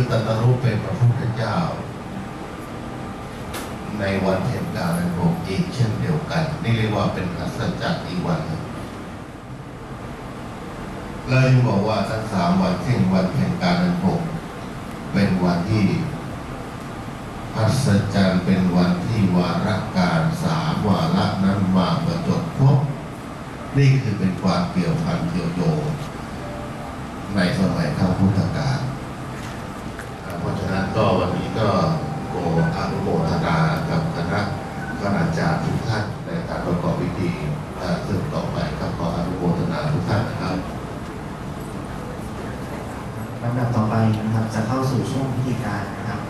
คือตรัสรู้เป็นพระพุทธเจ้า ในวันแห่งการอันโลกอีกเช่นเดียวกัน นี่เรียกว่าเป็นอัศจรรย์อีกวันหนึ่งเลยบอกว่าทั้งสามวันซึ่งวันแห่งการอันโลกเป็นวันที่อัศจรรย์เป็นวันที่วาระการสามวาระนั้นมาประจดครบนี่คือเป็นความเกี่ยวพันเกี่ยวโยงในสมัยข้าพุทธกาล เพราะฉะนั้นก็วันนี้ก็โกอนุโมทนากับคณะคณาจารย์ทุกท่านในการประกอบพิธีเอ่อซึ่งต่อไปก็ขออนุโมทนาทุกท่านนะครับ ลำดับต่อไปนะครับ จะเข้าสู่ช่วงพิธีการนะครับ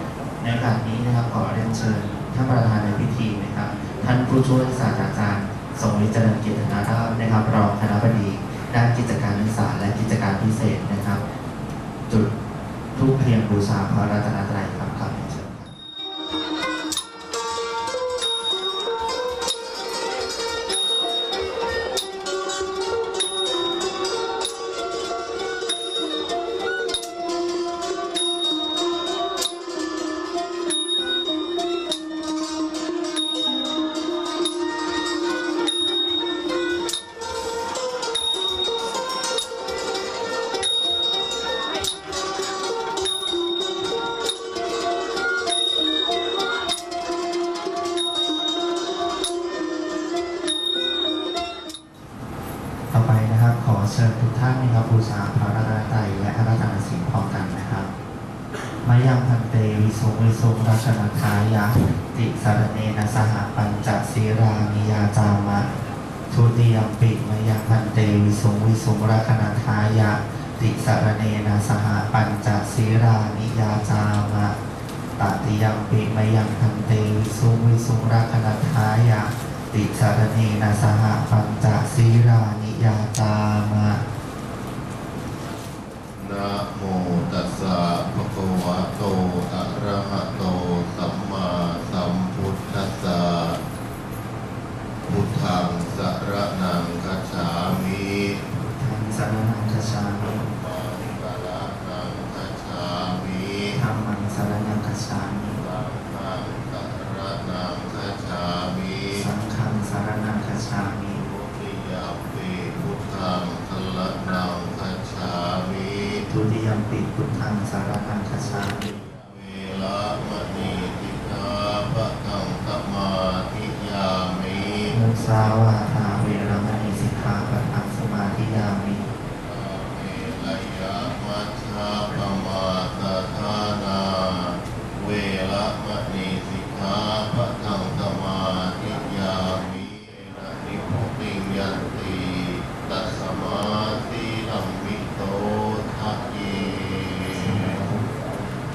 ในโอกาสนี้นะครับขอเรียนเชิญท่านประธานในพิธีนะครับ ท่านผู้ช่วยศาสตราจารย์สมวิจารณ์กิจนาราชนะครับรองคณะบดีด้านกิจการศึกษาและกิจการพิเศษนะครับ จุดทูปเพียงบูชาพระรัตนตรัย ท่านนะครับบูชาพระรัตนตรัยและอาราธนาศีลพร้อมกันนะครับมายังพันเตวิสุงวิสุงราชนาทายะติสารเนนะสหปัญจศีรานิยาจามะทุติยมปิมายังพันเตวิสุงวิสุงราคณาทายะติสารเนนะสหปัญจศีรานิยาจามะตติยมปิมายังพันเตวิสุงวิสุงราคณาทายะติสารเนนะสหปัญจศีรานิยาจามะโมตัสสะภะคะวะโต อะระหะโต สัมมาสัมพุทธัสสะ พุทธังสรนังคัจฉามิ ทางสารนังคชามิ มังกะละนังคัจฉามิ ธรรมังสารนังคชามิสังฆังสรนังคัจฉามิสังฆังสารนังคชามิทุติยมปีพุทธังสรนังคัจฉามิทุติยมปิพุทธังสารนังคชามิเวลามณีติกาปะทังสมาธิยามิมุสาวาท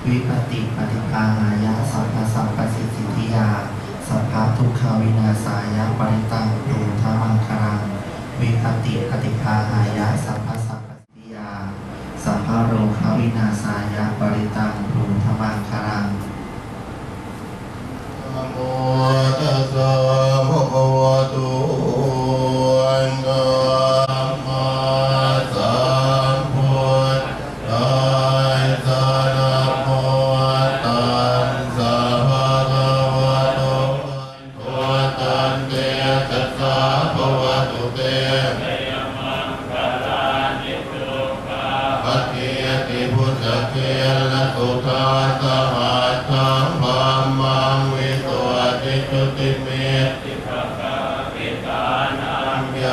วิปติปฏิปาหายาสัพพสัมปสิทธิยา สัพพะทุกขาวินาสายาปริตังตุทามังครังวิปติปฏิปาหายาสัพพสัมปสิทธิยา สัพพะโรคาวินาสายาปริตัง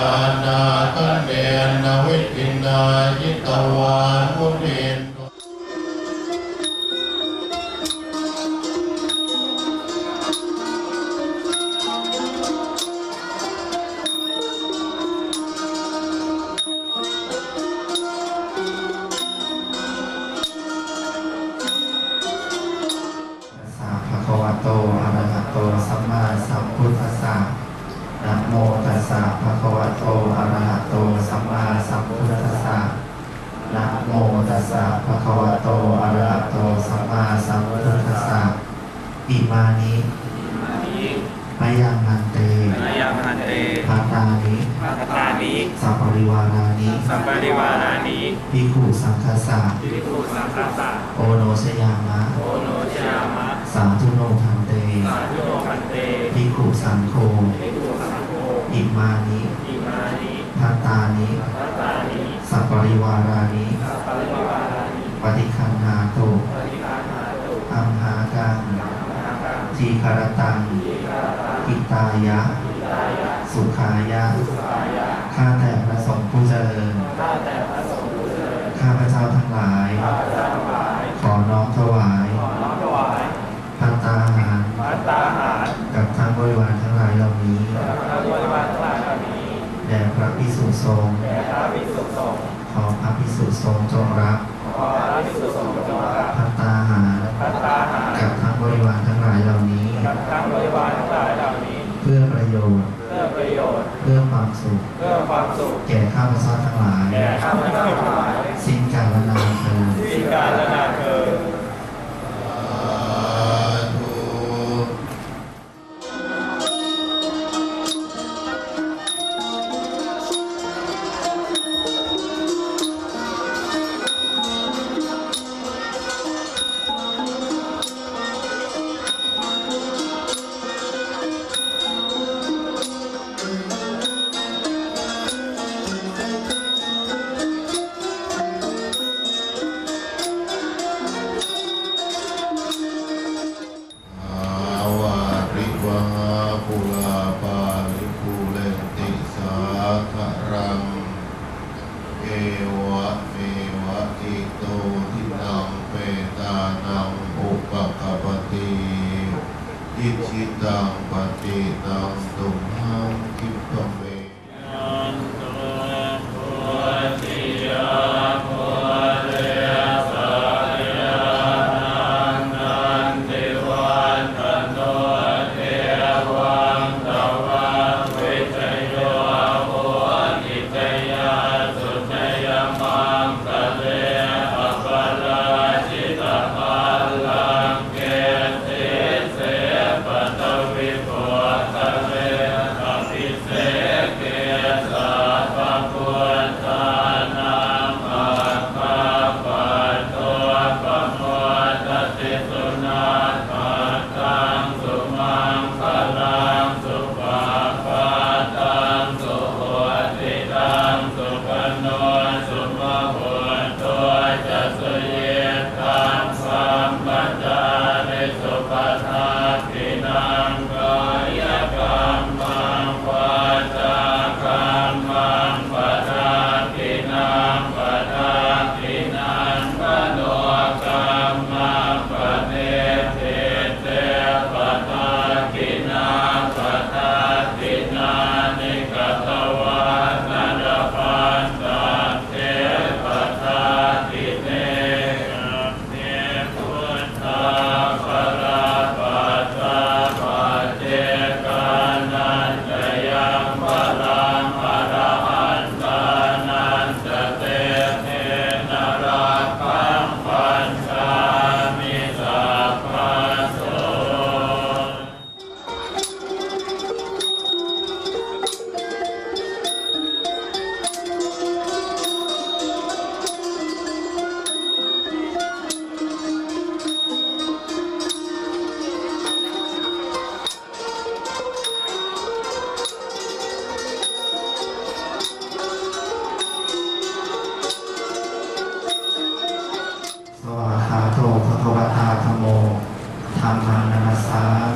นาณาตันเนนวิตินายิตวาะภะคะวะโตอะระหะโตสัมมาสัมพุทธัสสะนะโมตัสสะภะคะวะโตอะระหะโตสัมมาสัมพุทธัสสะอิมานิมะยังมันเตมายาพันเตภาตานิพัตตานิสัพปริวารานิสัมปริวารานิภิกขุสังฆสะภิกขุสังฆสะโอโนชยามะโอโนชยามะ สาธุโนพันเตสาธุโนพันเตภิกขุสังโฆภิกขุสังโฆ อิมานิอิมานิพัตตานิพัตตานิสัพปริวารานิสัปริวารานิปฏิคันนาโตปฏิฆานาตุอัมหากังนาคังทีคารตังอิกาตังกิตายะอิตายะสุขายะ สุขายะข้าแต่พระสงฆ์ผู้เจริญ พระพิสุสงฆ์จงรับขอพระภิกษุสงฆ์จงรับพัตตาหารพัตตาหารกับทั้งบริวารทั้งหลายเหล่านี้กับทั้งบริวารทั้งหลายเหล่านี้ เพื่อประโยชน์ เพื่อประโยชน์ เพื่อความสุข เพื่อความสุข แก่ข้าพเจ้าทั้งหลาย แก่ข้าพเจ้าทั้งหลาย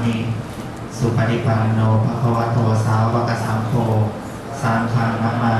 นิสุปฏิปันโนภะคะวะโตสาวกสังโฆสังฆังนามา